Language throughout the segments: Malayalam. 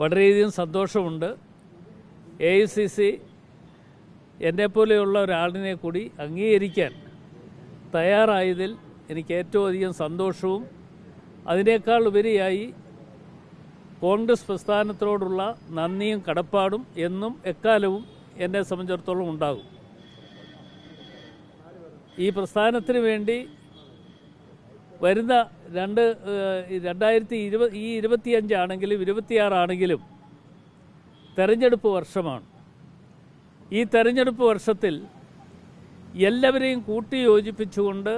വളരെയധികം സന്തോഷമുണ്ട്. എ ഐ സി സി എന്നെപ്പോലെയുള്ള ഒരാളിനെ കൂടി അംഗീകരിക്കാൻ തയ്യാറായതിൽ എനിക്ക് ഏറ്റവും അധികം സന്തോഷവും അതിനേക്കാൾ ഉപരിയായി കോൺഗ്രസ് പ്രസ്ഥാനത്തിനോടുള്ള നന്ദിയും കടപ്പാടും എന്നും എക്കാലവും എന്നെ സംബന്ധിച്ചിടത്തോളം ഉണ്ടാകും. ഈ പ്രസ്ഥാനത്തിന് വേണ്ടി വരുന്ന രണ്ട് രണ്ടായിരത്തി ഇരുപത് ഈ ഇരുപത്തിയഞ്ചാണെങ്കിലും ഇരുപത്തിയാറാണെങ്കിലും തെരഞ്ഞെടുപ്പ് വർഷമാണ്. ഈ തെരഞ്ഞെടുപ്പ് വർഷത്തിൽ എല്ലാവരെയും കൂട്ടിയോജിപ്പിച്ചുകൊണ്ട്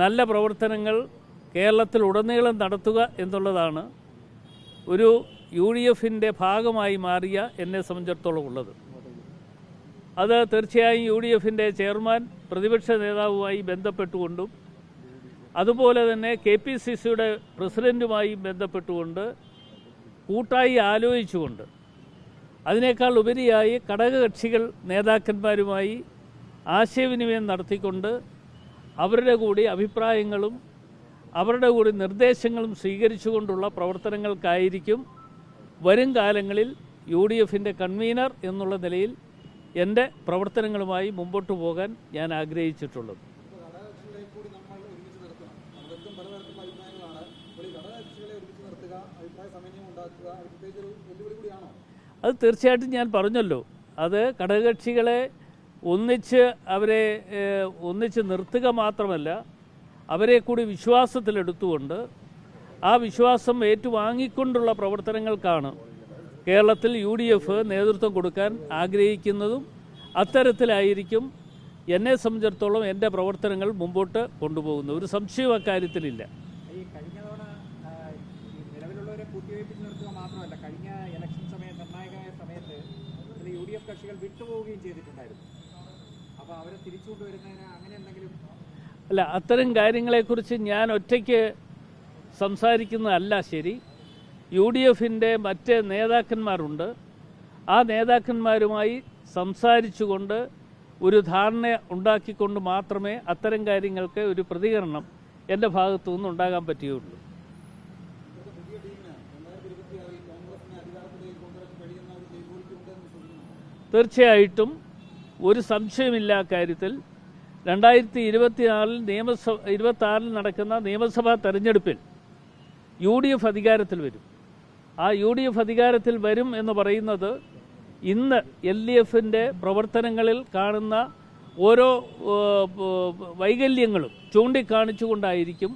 നല്ല പ്രവർത്തനങ്ങൾ കേരളത്തിൽ ഉടനീളം നടത്തുക എന്നുള്ളതാണ് ഒരു യു ഡി എഫിന്റെ ഭാഗമായി മാറിയ എന്നെ സംബന്ധിച്ചിടത്തോളം ഉള്ളത്. അത് തീർച്ചയായും യു ഡി എഫിന്റെ ചെയർമാൻ പ്രതിപക്ഷ നേതാവുമായി ബന്ധപ്പെട്ടുകൊണ്ടും അതുപോലെ തന്നെ കെ പി സി സിയുടെ പ്രസിഡന്റുമായി ബന്ധപ്പെട്ടുകൊണ്ട് കൂട്ടായി ആലോചിച്ചുകൊണ്ട് അതിനേക്കാൾ ഉപരിയായി ഘടകകക്ഷികൾ നേതാക്കന്മാരുമായി ആശയവിനിമയം നടത്തിക്കൊണ്ട് അവരുടെ കൂടി അഭിപ്രായങ്ങളും അവരുടെ കൂടി നിർദ്ദേശങ്ങളും സ്വീകരിച്ചുകൊണ്ടുള്ള പ്രവർത്തനങ്ങൾക്കായിരിക്കും വരും കാലങ്ങളിൽ യു ഡി എഫിന്റെ കൺവീനർ എന്നുള്ള നിലയിൽ എന്റെ പ്രവർത്തനങ്ങളുമായി മുമ്പോട്ട് പോകാൻ ഞാൻ ആഗ്രഹിച്ചിട്ടുള്ളത് ഘടകകക്ഷികളെ കൂടി നമ്മൾ ഒരുമിച്ച് നിർത്തണം നമുക്കും പലതരത്തിലുള്ള അഭിപ്രായങ്ങളാണ് അപ്പോൾ ഈ ഘടകകക്ഷികളെ അഭിപ്രായ സമന്വയം ഉണ്ടാക്കുക അത് പ്രത്യേകിച്ച് ഒരു വെല്ലുവിളി കൂടിയാണോ? അത് തീർച്ചയായിട്ടും ഞാൻ പറഞ്ഞല്ലോ. അത് ഘടകകക്ഷികളെ ഒന്നിച്ച് അവരെ ഒന്നിച്ച് നിർത്തുക മാത്രമല്ല അവരെ കൂടി വിശ്വാസത്തിലെടുത്തുകൊണ്ട് ആ വിശ്വാസം ഏറ്റുവാങ്ങിക്കൊണ്ടുള്ള പ്രവർത്തനങ്ങൾക്കാണ് കേരളത്തിൽ യു ഡി എഫ് നേതൃത്വം കൊടുക്കാൻ ആഗ്രഹിക്കുന്നതും അത്തരത്തിലായിരിക്കും എന്നെ സംബന്ധിച്ചിടത്തോളം എന്റെ പ്രവർത്തനങ്ങൾ മുമ്പോട്ട് കൊണ്ടുപോകുന്നത്. ഒരു സംശയം അക്കാര്യത്തിലില്ല ഈ കഴിഞ്ഞ തവണ ആ, ഈ നിലവിലുള്ളവരെ കൂട്ടിവയ്പ്പിച്ച് നിർത്തുക മാത്രമല്ല കഴിഞ്ഞ ഇലക്ഷൻ സമയത്ത് നിർണായകമായ സമയത്ത് ഇതിൽ യു ഡി എഫ് കക്ഷികൾ വിട്ടുപോവുകയും ചെയ്തിട്ടുണ്ടായിരുന്നു. അപ്പോൾ അവരെ തിരിച്ചുകൊണ്ടുവരുന്നതിന് അങ്ങനെ എന്തെങ്കിലും അല്ല അത്തരം കാര്യങ്ങളെക്കുറിച്ച് ഞാൻ ഒറ്റയ്ക്ക് സംസാരിക്കുന്നതല്ല ശരി. യു ഡി എഫിന്റെ മറ്റ് നേതാക്കന്മാരുണ്ട്. ആ നേതാക്കന്മാരുമായി സംസാരിച്ചുകൊണ്ട് ഒരു ധാരണ ഉണ്ടാക്കിക്കൊണ്ട് മാത്രമേ അത്തരം കാര്യങ്ങൾക്ക് ഒരു പ്രതികരണം എന്റെ ഭാഗത്തു നിന്ന് ഉണ്ടാകാൻ പറ്റുകയുള്ളൂ. തീർച്ചയായിട്ടും ഒരു സംശയമില്ല കാര്യത്തിൽ. രണ്ടായിരത്തി ഇരുപത്തിനാലിൽ നിയമസഭ ഇരുപത്തി ആറിൽ നടക്കുന്ന നിയമസഭാ തെരഞ്ഞെടുപ്പിൽ യു ഡി എഫ് അധികാരത്തിൽ വരും. ആ യു ഡി എഫ് അധികാരത്തിൽ വരും എന്ന് പറയുന്നത് ഇന്ന് എൽ ഡി എഫിന്റെ പ്രവർത്തനങ്ങളിൽ കാണുന്ന ഓരോ വൈകല്യങ്ങളും ചൂണ്ടിക്കാണിച്ചുകൊണ്ടായിരിക്കും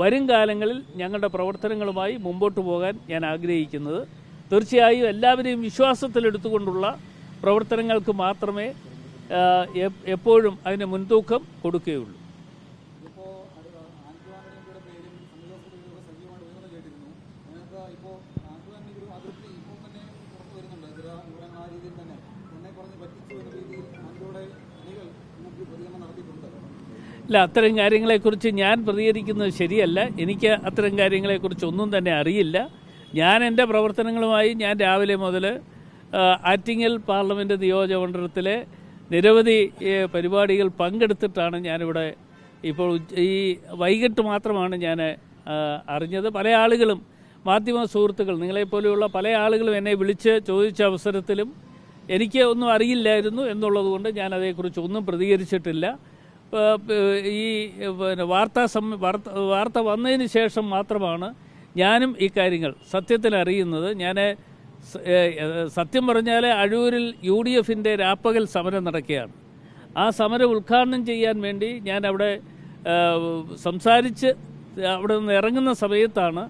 വരും കാലങ്ങളിൽ ഞങ്ങളുടെ പ്രവർത്തനങ്ങളുമായി മുമ്പോട്ട് പോകാൻ ഞാൻ ആഗ്രഹിക്കുന്നത്. തീർച്ചയായും എല്ലാവരെയും വിശ്വാസത്തിലെടുത്തുകൊണ്ടുള്ള പ്രവർത്തനങ്ങൾക്ക് മാത്രമേ എപ്പോഴും അതിന് മുൻതൂക്കം കൊടുക്കുകയുള്ളൂ. അല്ല അത്തരം കാര്യങ്ങളെക്കുറിച്ച് ഞാൻ പ്രതികരിക്കുന്നത് ശരിയല്ല. എനിക്ക് അത്തരം കാര്യങ്ങളെക്കുറിച്ച് ഒന്നും തന്നെ അറിയില്ല. ഞാൻ എന്റെ പ്രവർത്തനങ്ങളുമായി ഞാൻ രാവിലെ മുതൽ ആറ്റിങ്ങൽ പാർലമെന്റ് നിയോജകമണ്ഡലത്തിലെ നിരവധി പരിപാടികൾ പങ്കെടുത്തിട്ടാണ് ഞാനിവിടെ ഇപ്പോൾ ഈ വൈകിട്ട് മാത്രമാണ് ഞാൻ അറിഞ്ഞത്. പല ആളുകളും മാധ്യമ സുഹൃത്തുക്കൾ നിങ്ങളെപ്പോലെയുള്ള പല ആളുകളും എന്നെ വിളിച്ച് ചോദിച്ച അവസരത്തിലും എനിക്ക് ഒന്നും അറിയില്ലായിരുന്നു എന്നുള്ളതുകൊണ്ട് ഞാൻ അതേക്കുറിച്ച് ഒന്നും പ്രതികരിച്ചിട്ടില്ല. ഈ പിന്നെ വാർത്താ സം വാർത്ത വാർത്ത വന്നതിന് ശേഷം മാത്രമാണ് ഞാനും ഈ കാര്യങ്ങൾ സത്യത്തിൽ അറിയുന്നത്. ഞാൻ സത്യം പറഞ്ഞാൽ അഴൂരിൽ യു ഡി എഫിന്റെ രാപ്പകൽ സമരം നടക്കുകയാണ്. ആ സമരം ഉദ്ഘാടനം ചെയ്യാൻ വേണ്ടി ഞാൻ അവിടെ സംസാരിച്ച് അവിടെ നിന്ന് ഇറങ്ങുന്ന സമയത്താണ്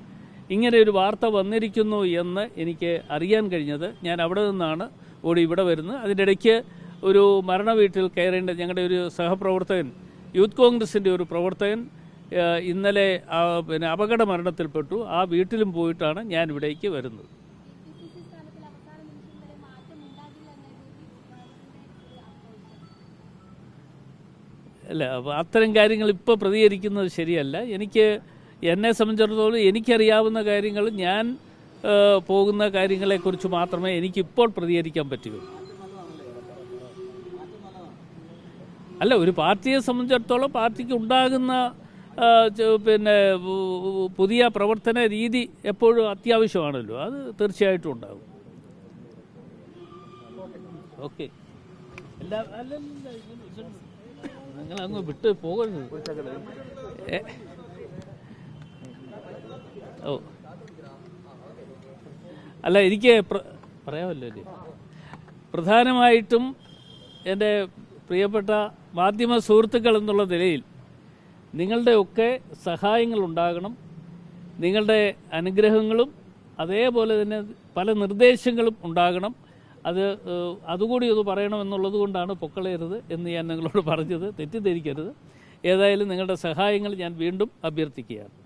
ഇങ്ങനെ ഒരു വാർത്ത വന്നിരിക്കുന്നു എന്ന് എനിക്ക് അറിയാൻ കഴിഞ്ഞത്. ഞാൻ അവിടെ നിന്നാണ് ഓടി ഇവിടെ വരുന്നത്. അതിന്റെ ഇടയ്ക്ക് ഒരു മരണ വീട്ടിൽ കയറേണ്ട ഞങ്ങളുടെ ഒരു സഹപ്രവർത്തകൻ യൂത്ത് കോൺഗ്രസിന്റെ ഒരു പ്രവർത്തകൻ ഇന്നലെ പിന്നെ അപകട മരണത്തിൽപ്പെട്ടു. ആ വീട്ടിലും പോയിട്ടാണ് ഞാൻ ഇവിടേക്ക് വരുന്നത് പി സി സി സ്ഥാനത്തിൽ അവസാന നിമിഷം വരെ മാറ്റം ഉണ്ടാകില്ല എന്നായിരുന്നു അല്ല അപ്പോൾ അത്തരം കാര്യങ്ങൾ ഇപ്പോൾ പ്രതികരിക്കുന്നത് ശരിയല്ല. എനിക്ക് എന്നെ സംബന്ധിച്ചിടത്തോളം എനിക്കറിയാവുന്ന കാര്യങ്ങൾ ഞാൻ പോകുന്ന കാര്യങ്ങളെക്കുറിച്ച് മാത്രമേ എനിക്കിപ്പോൾ പ്രതികരിക്കാൻ പറ്റുകയുള്ളൂ അല്ല ഒരു പാർട്ടിയെ സംബന്ധിച്ചിടത്തോളം പാർട്ടിക്ക് ഉണ്ടാകുന്ന പിന്നെ പുതിയ പ്രവർത്തന രീതി എപ്പോഴും അത്യാവശ്യമാണല്ലോ. അത് തീർച്ചയായിട്ടും ഉണ്ടാകും. ഓക്കെ. എല്ലാ നിങ്ങൾ അങ്ങ് വിട്ട് പോകരുത്. ഓ. അല്ല എനിക്ക് പറയാമല്ലോ അല്ലേ പ്രധാനമായിട്ടും എന്റെ പ്രിയപ്പെട്ട മാധ്യമ സുഹൃത്തുക്കൾ എന്നുള്ള നിലയിൽ നിങ്ങളുടെയൊക്കെ സഹായങ്ങൾ ഉണ്ടാകണം. നിങ്ങളുടെ അനുഗ്രഹങ്ങളും അതേപോലെ തന്നെ പല നിർദ്ദേശങ്ങളും ഉണ്ടാകണം. അത് അതുകൂടി ഒന്ന് പറയണമെന്നുള്ളത് കൊണ്ടാണ് പൊക്കളയരുത് എന്ന് ഞാൻ നിങ്ങളോട് പറഞ്ഞത്. തെറ്റിദ്ധരിക്കരുത്. ഏതായാലും നിങ്ങളുടെ സഹായങ്ങൾ ഞാൻ വീണ്ടും അഭ്യർത്ഥിക്കുകയാണ്.